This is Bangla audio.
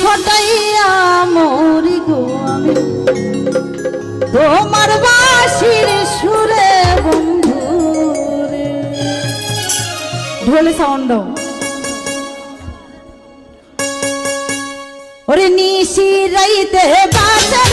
ছটাইয়া মরি গো আমি। তোমার বাসির সুরে বন্ধু ঢোলে সাউন্ড ওরে নিশি রাইতে বাজার